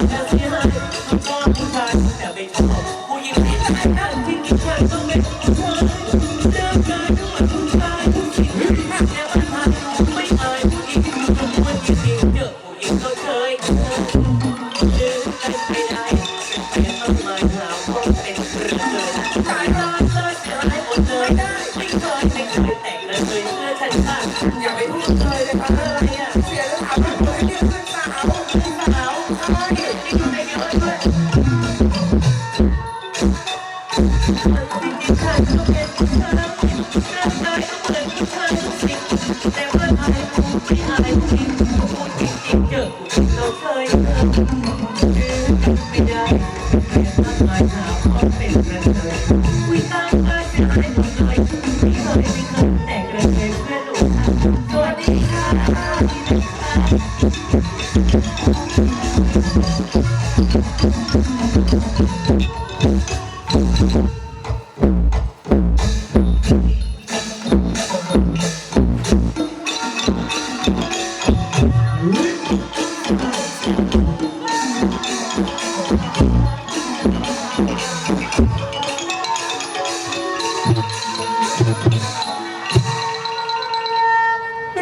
Let's get อย่าไปพูดเลยเลยครับอะไรอะเสียแล้วถามว่าคนนี้เพื่อนสาวสาวใช่ที่อยู่เยวด้วย สวัสดีค่ะ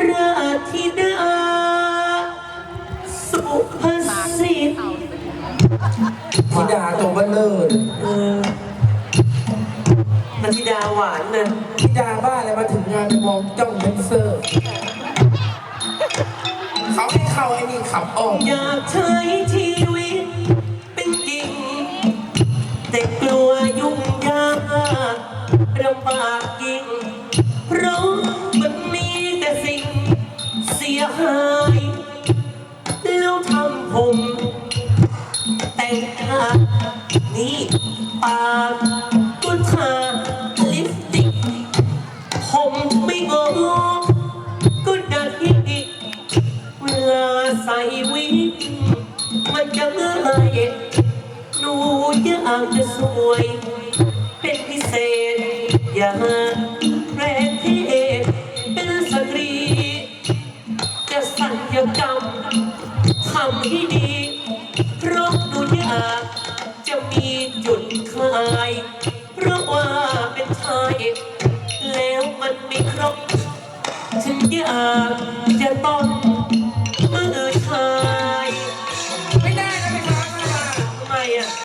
ราธิดาสุภสิทธิ์ ธิดาตัวเบลเลอร์เออนันธิดาหวานนะธิดาบ้าอะไรมาถึงงานมองจ้องแดนเซอร์เขาให้เข้าไอ้นี่ขับอ้อมอยากใช้ชีวิตเป็นหญิง แต่กลัวยุ่งยากลำบากยิ่งเพราะ ปากก็ทาลิปสติก ผมไม่งอก็ดัดอีกเวลาใส่วิกมันจะเมื่อยหนูอยากจะสวย เป็นพิเศษ อย่าแรกเทศเป็นสตรี จะสัญญกรรมทำให้ดี แ